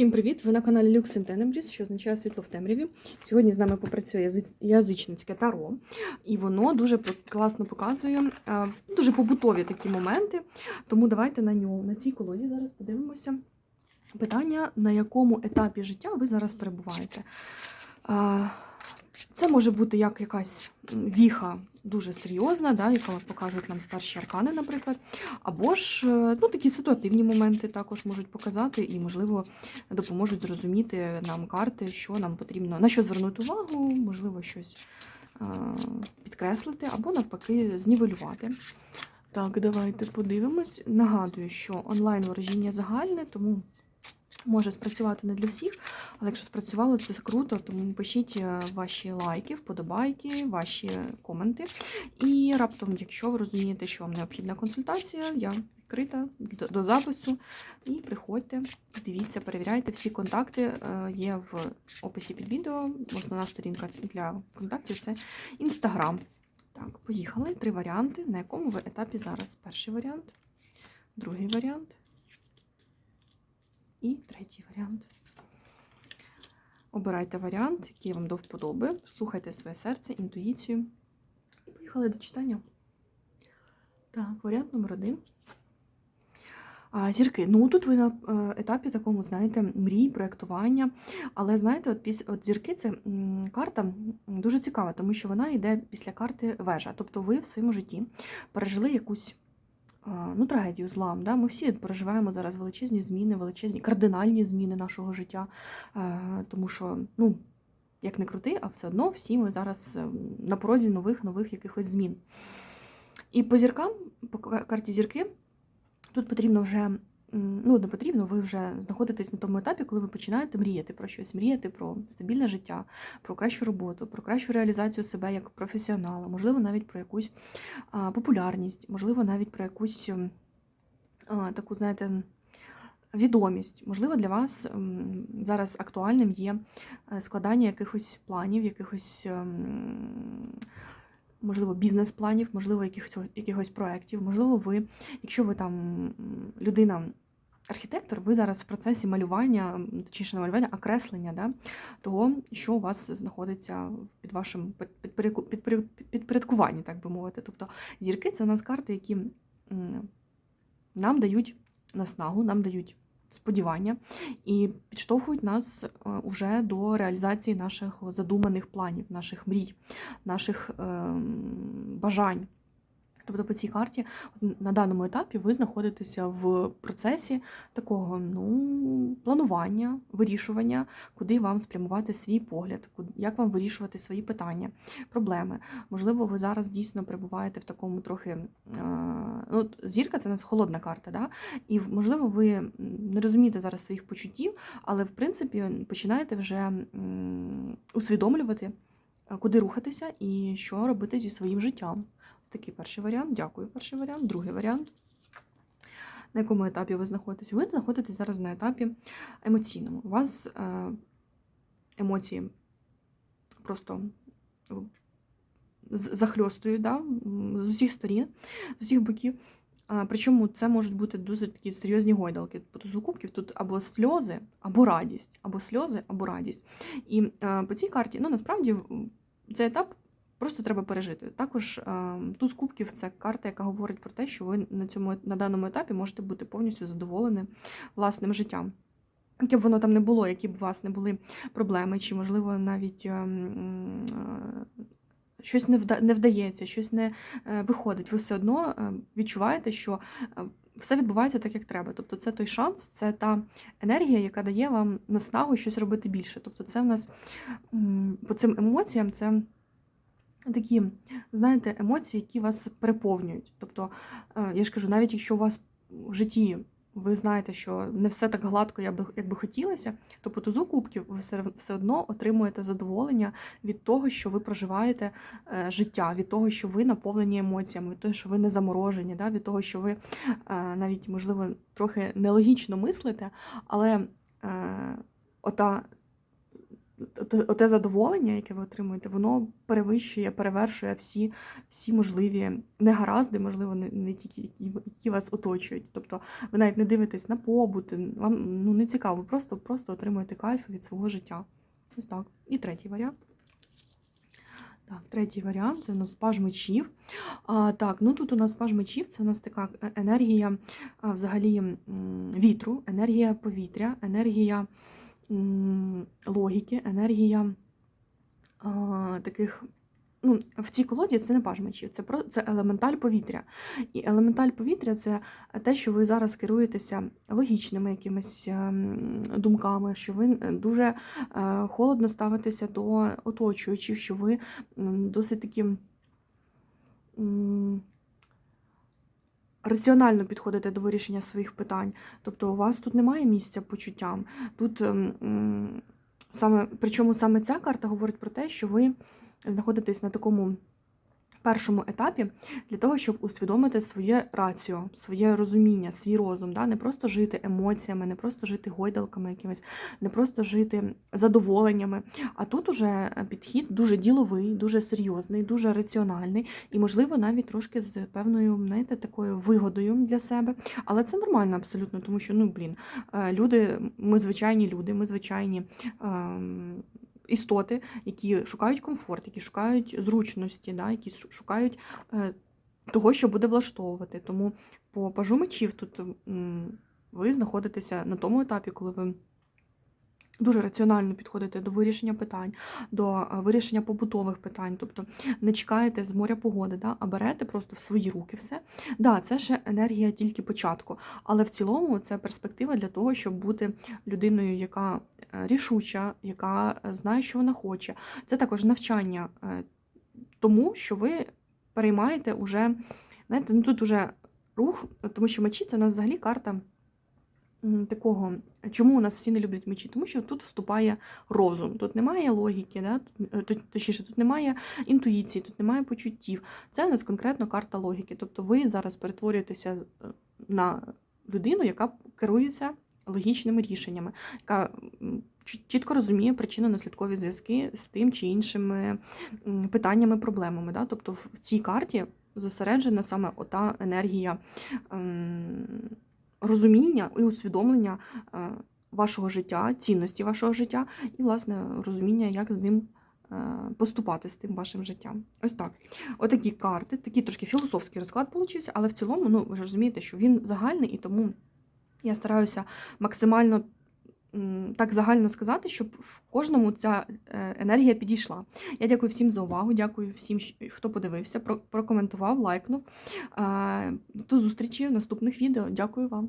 Всім привіт! Ви на каналі Lux in що означає світло в темряві. Сьогодні з нами попрацює язичницьке таро, і воно дуже класно показує е, дуже побутові такі моменти. Тому давайте на ньому, на цій колоді зараз подивимося питання, на якому етапі життя ви зараз перебуваєте. Це може бути як якась віха дуже серйозна, да, яка покажуть нам старші аркани, наприклад. Або ж е, ну, такі ситуативні моменти також можуть показати і, можливо, допоможуть зрозуміти нам карти, що нам потрібно, на що звернути увагу, можливо, щось е, підкреслити, або навпаки знівелювати. Так, давайте подивимось. Нагадую, що онлайн ворожіння загальне, тому може спрацювати не для всіх, але якщо спрацювало, це круто, тому пишіть е, ваші лайки, вподобайки, ваші коменти. І раптом, якщо ви розумієте, що вам необхідна консультація, я відкрита до, запису. І приходьте, дивіться, перевіряйте. Всі контакти е, є в описі під відео. Основна сторінка для контактів це Інстаграм. Так, поїхали. Три варіанти. На якому ви етапі зараз? Перший варіант, другий варіант і третій варіант. Обирайте варіант, який вам до вподоби. Слухайте своє серце, інтуїцію. І поїхали до читання. Так, варіант номер один. А, зірки. Ну тут ви на е, етапі такому, знаєте, мрій, проєктування. Але знаєте, от, піс... от зірки це карта дуже цікава, тому що вона йде після карти вежа. Тобто ви в своєму житті пережили якусь ну, трагедію, злам. Да? Ми всі проживаємо зараз величезні зміни, величезні кардинальні зміни нашого життя. Тому що, ну, як не крути, а все одно всі ми зараз е, на порозі нових нових якихось змін. І по зіркам, по карті зірки, тут потрібно вже, ну не потрібно, ви вже знаходитесь на тому етапі, коли ви починаєте мріяти про щось, мріяти про стабільне життя, про кращу роботу, про кращу реалізацію себе як професіонала, можливо, навіть про якусь популярність, можливо, навіть про якусь таку, знаєте, відомість. Можливо, для вас зараз актуальним є е, складання якихось планів, якихось. Можливо, бізнес-планів, можливо, якихось, якихось проєктів, можливо, ви, якщо ви там людина, архітектор, ви зараз в процесі малювання, точніше не малювання, окреслення да, того, що у вас знаходиться під вашим під- підпорядку- підпоряд- підпорядкуванні, так би мовити. Тобто зірки це у нас карти, які нам дають наснагу, нам дають сподівання і підштовхують нас е, уже до реалізації наших задуманих планів, наших мрій, наших ем, бажань. Тобто по цій карті на даному етапі ви знаходитеся в процесі такого ну, планування, вирішування, куди вам спрямувати свій погляд, як вам вирішувати свої питання, проблеми. Можливо, ви зараз дійсно перебуваєте в такому трохи. Ну, зірка це у нас холодна карта, да? і можливо, ви не розумієте зараз своїх почуттів, але в принципі починаєте вже усвідомлювати, е, куди рухатися і що робити зі своїм життям. Такий перший варіант. Дякую, перший варіант. Другий варіант. На якому етапі ви знаходитесь? Ви знаходитесь зараз на етапі емоційному. У вас е, емоції просто е, захльостують да? з усіх сторін, з усіх боків. Причому це можуть бути дуже такі серйозні гойдалки. По тузу кубків тут або сльози, або радість, або сльози, або радість. І е, по цій карті, ну насправді цей етап просто треба пережити. Також е, туз кубків це карта, яка говорить про те, що ви на цьому на даному етапі можете бути повністю задоволені власним життям. Яке б воно там не було, які б у вас не були проблеми, чи, можливо, навіть ем, е, щось не вда- не вдається, щось не е, виходить. Ви все одно е, відчуваєте, що все відбувається так, як треба. Тобто це той шанс, це та енергія, яка дає вам наснагу щось робити більше. Тобто, це в нас по цим емоціям це такі, знаєте, емоції, які вас переповнюють. Тобто, е, я ж кажу, навіть якщо у вас в житті ви знаєте, що не все так гладко, як би, хотілося, то по тузу кубків ви все, одно отримуєте задоволення від того, що ви проживаєте е, життя, від того, що ви наповнені емоціями, від того, що ви не заморожені, да, від того, що ви е, навіть, можливо, трохи нелогічно мислите, але ота те- задоволення, яке ви отримуєте, воно перевищує, перевершує всі, всі можливі негаразди, можливо, не, не тільки які, вас оточують. Тобто ви навіть не дивитесь на побут, вам ну, не цікаво, просто, просто отримуєте кайф від свого життя. Ось так. І третій варіант. Так, третій варіант це у нас паж мечів. А, так, ну тут у нас паж мечів, це у нас така е- енергія а, взагалі вітру, енергія повітря, енергія логіки, енергія а, таких. Ну, в цій колоді це не паж це про це елементаль повітря. І елементаль повітря це те, що ви зараз керуєтеся логічними якимись ем, думками, що ви дуже е, холодно ставитеся до оточуючих, що ви досить такі раціонально підходите до вирішення своїх питань. Тобто у вас тут немає місця почуттям. Тут ем, саме, причому саме ця карта говорить про те, що ви знаходитесь на такому першому етапі для того, щоб усвідомити своє раціо, своє розуміння, свій розум, да? не просто жити емоціями, не просто жити гойдалками якимись, не просто жити задоволеннями. А тут уже підхід дуже діловий, дуже серйозний, дуже раціональний і, можливо, навіть трошки з певною, знаєте, такою вигодою для себе. Але це нормально абсолютно, тому що, ну, блін, е, люди, ми звичайні люди, ми звичайні. ем, Істоти, які шукають комфорт, які шукають зручності, да, які шукають е, того, що буде влаштовувати. Тому по пажу мечів тут ви знаходитеся на тому етапі, коли ви дуже раціонально підходите до вирішення питань, до е, вирішення побутових питань. Тобто не чекаєте з моря погоди, да, а берете просто в свої руки все. Да, це ще енергія тільки початку, але в цілому це перспектива для того, щоб бути людиною, яка е, рішуча, яка е, знає, що вона хоче. Це також навчання тому, що ви переймаєте уже, знаєте, ну тут уже рух, тому що мечі це у нас взагалі карта такого. Чому у нас всі не люблять мечі? Тому що тут вступає розум, тут немає логіки, да? тут, е, точніше, тут немає інтуїції, тут немає почуттів. Це у нас конкретно карта логіки. Тобто ви зараз перетворюєтеся е, на людину, яка керується логічними рішеннями, яка чітко розуміє причинно-наслідкові зв'язки з тим чи іншими питаннями, проблемами. Да? Тобто в цій карті зосереджена саме ота енергія ем, розуміння і усвідомлення е, вашого життя, цінності вашого життя, і, власне, розуміння, як з ним. е, Поступати з тим вашим життям. Ось так. Отакі карти, такий трошки філософський розклад вийшов, але в цілому, ну ви ж розумієте, що він загальний, і тому я стараюся максимально так загально сказати, щоб в кожному ця е, енергія підійшла. Я дякую всім за увагу, дякую всім, хто подивився, прокоментував, лайкнув. Е, До зустрічі в наступних відео. Дякую вам.